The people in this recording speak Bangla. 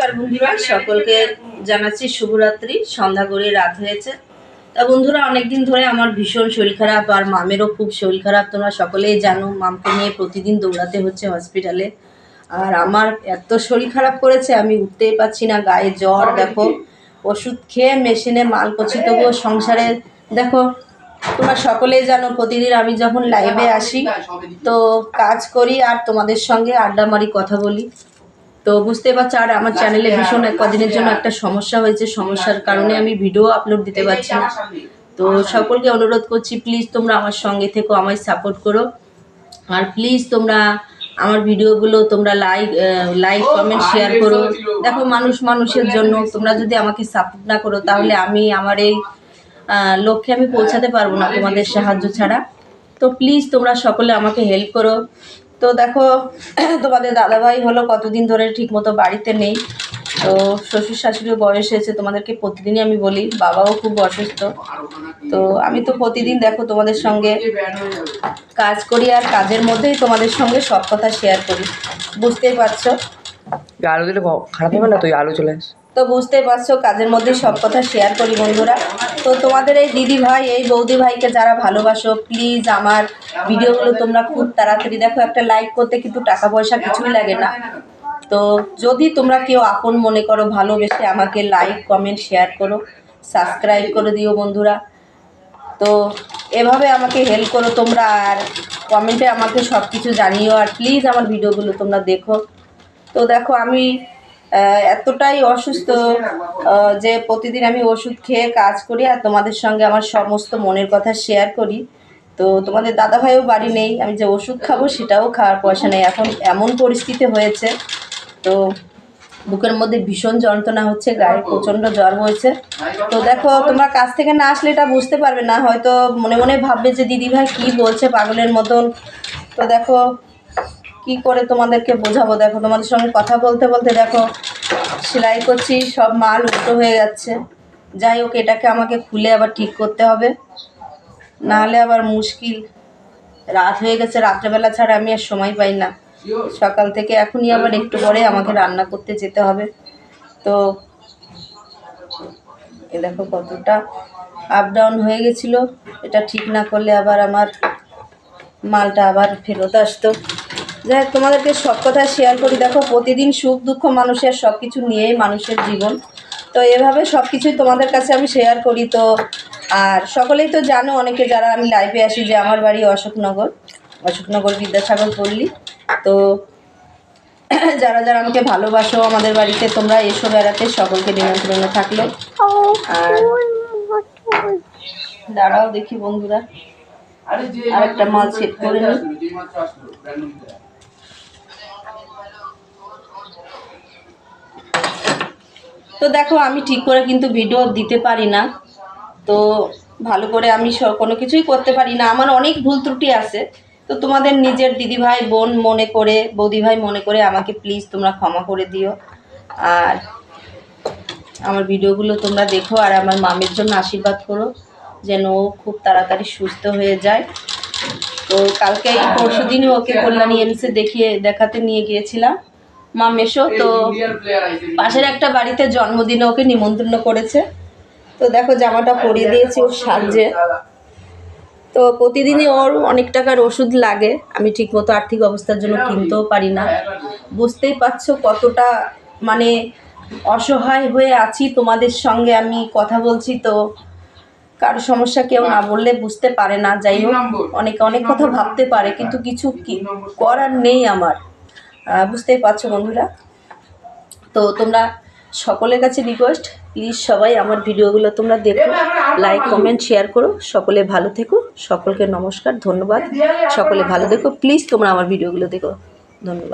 নমস্কার বন্ধুরা, সকলকে জানাচ্ছি শুভরাত্রি। সন্ধ্যা করে রাত হয়েছে। তা বন্ধুরা, অনেকদিন ধরে আমার ভীষণ শরীর খারাপ আর মামেরও খুব শরীর খারাপ। তোমরা সকলেই জানো, মামকে নিয়ে প্রতিদিন দৌড়াতে হচ্ছে হসপিটালে আর আমার এত শরীর খারাপ করেছে, আমি উঠতেই পারছি না, গায়ে জ্বর, দেখো। ওষুধ খেয়ে মেশিনে মাল করছি তবুও সংসারে, দেখো, তোমরা সকলেই জানো, প্রতিদিন আমি যখন লাইভে আসি, তো কাজ করি আর তোমাদের সঙ্গে আড্ডা মারি, কথা বলি। তো বুঝতে পারছ আর আমার চ্যানেলে ভীষণ কদিনের জন্য একটা সমস্যা হয়েছে সমস্যার কারণে আমি ভিডিও আপলোড দিতে পারছি না। তো সকলকে অনুরোধ করছি প্লিজ তোমরা আমার সঙ্গে থেকো আমায় সাপোর্ট করো। আর প্লিজ তোমরা আমার ভিডিওগুলো তোমরা লাইক লাইক কমেন্ট শেয়ার করো। দেখো মানুষ মানুষের জন্য তোমরা যদি আমাকে সাপোর্ট না করো তাহলে আমি আমার এই লক্ষ্যে আমি পৌঁছাতে পারব না তোমাদের সাহায্য ছাড়া। তো প্লিজ তোমরা সকলে আমাকে হেল্প করো। তো দেখো, তোমাদের দাদাভাই হলো কতদিন ধরে ঠিকমতো বাড়িতে নেই। তো শ্বশুর শাশুড়ির বয়স হয়েছে, তোমাদেরকে প্রতিদিনই আমি বলি, বাবাও খুব অসুস্থ। তো আমি তো প্রতিদিন দেখো তোমাদের সঙ্গে কাজ করি আর কাজের মধ্যেই তোমাদের সঙ্গে সব কথা শেয়ার করি। বুঝতেই পারছ? আলু দিলে খারাপ হবে না তুই আলু চলে আস। তো বুঝতে পারছ, কাজের মধ্যে সব কথা শেয়ার করি বন্ধুরা। তো তোমাদের এই দিদি ভাই, এই বৌদি ভাইকে যারা ভালোবাসো প্লিজ আমার ভিডিওগুলো তোমরা খুব তাড়াতাড়ি দেখো। একটা লাইক করতে কিন্তু টাকা পয়সা কিছুই লাগে না। তো যদি তোমরা কেউ আপন মনে করো, ভালোবেসে আমাকে লাইক কমেন্ট শেয়ার করো সাবস্ক্রাইব করে দিও বন্ধুরা। তো এভাবে আমাকে হেল্প করো তোমরা, আর কমেন্টে আমাকে সব কিছু জানিও, আর প্লিজ আমার ভিডিওগুলো তোমরা দেখো। তো দেখো, আমি এতটাই অসুস্থ যে প্রতিদিন আমি ওষুধ খেয়ে কাজ করি আর তোমাদের সঙ্গে আমার সমস্ত মনের কথা শেয়ার করি। তো তোমাদের দাদাভাইও বাড়ি নেই, আমি যে ওষুধ খাব সেটাও খাওয়ার পয়সা নেই। এখন এমন পরিস্থিতি হয়েছে, তো বুকের মধ্যে ভীষণ যন্ত্রণা হচ্ছে, গায়ে প্রচণ্ড জ্বর হয়েছে। তো দেখো, তোমরা কাছ থেকে না আসলে এটা বুঝতে পারবে না, হয়তো মনে মনে ভাববে যে দিদিভাই কী বলছে পাগলের মতন। তো দেখো কি করে তোমাদেরকে বোঝাবো? দেখো, তোমাদের সঙ্গে কথা বলতে বলতে দেখো, সেলাই করছি, সব মাল উল্টো হয়ে যাচ্ছে। যাই হোক, এটাকে আমাকে খুলে আবার ঠিক করতে হবে। নাহলে আবার মুশকিল। রাত হয়ে গেছে, রাত্রেবেলা ছাড়া আমি আর সময় পাই না। সকাল থেকে এখনই আবার একটু পরে আমাকে রান্না করতে যেতে হবে। তো, এ দেখো কতটা আপ ডাউন হয়ে গেছিল। এটা ঠিক না করলে আবার আমার মালটা আবার ফেরত আসতো। যাই হোক, তোমাদেরকে সব কথা শেয়ার করি। দেখো প্রতিদিন সুখ দুঃখ মানুষের সব কিছু নিয়েই মানুষের জীবন। তো এভাবে সব কিছুই তোমাদের কাছে আমি শেয়ার করি। তো আর সকলেই তো জানো অনেকে যারা আমি লাইভে আসি যে আমার বাড়ি অশোকনগর অশোকনগর বিদ্যাসাগর পল্লী। তো যারা যারা আমাকে ভালোবাসো আমাদের বাড়িতে তোমরা এসো বেড়াতে সকলকে নিমন্ত্রণ থাকল। আর দাঁড়াও দেখি বন্ধুরা আরেকটা মাল সেট করে নিই। তো দেখো, আমি ঠিক করে কিন্তু ভিডিও দিতে পারি না। তো ভালো করে আমি কোনো কিছুই করতে পারি না। আমার অনেক ভুল ত্রুটি আছে। তো তোমাদের নিজের দিদিভাই বোন মনে করে, বৌদিভাই মনে করে আমাকে প্লিজ তোমরা ক্ষমা করে দিও। আর আমার ভিডিওগুলো তোমরা দেখো আর আমার মামের জন্য আশীর্বাদ করো, যেন ও খুব তাড়াতাড়ি সুস্থ হয়ে যায়। তো কালকে পরশু দিনই ওকে কল্যাণী এমসে দেখিয়ে, দেখাতে নিয়ে গিয়েছিলাম। মা মেশো তো পাশের একটা বাড়িতে জন্মদিনে ওকে নিমন্ত্রণ করেছে। তো দেখো জামাটা পরিয়ে দিয়েছি ওর সাহায্যে তো প্রতিদিনই ওর অনেক টাকার ওষুধ লাগে। আমি ঠিকমতো আর্থিক অবস্থার জন্য কিনতেও পারি না। বুঝতেই পারছ কতটা মানে অসহায় হয়ে আছি তোমাদের সঙ্গে আমি কথা বলছি তো কারও সমস্যা কেউ না বললে বুঝতে পারে না। যাই হোক অনেকে অনেক কথা ভাবতে পারে কিন্তু কিছু কি করার নেই আমার। বুঝতেই পারছ বন্ধুরা। তো তোমরা সকলের কাছে রিকোয়েস্ট প্লিজ সবাই আমার ভিডিওগুলো তোমরা দেখো লাইক কমেন্ট শেয়ার করো। সকলে ভালো থেকো, সকলকে নমস্কার, ধন্যবাদ। সকলে ভালো দেখো প্লিজ তোমরা আমার ভিডিওগুলো দেখো। ধন্যবাদ।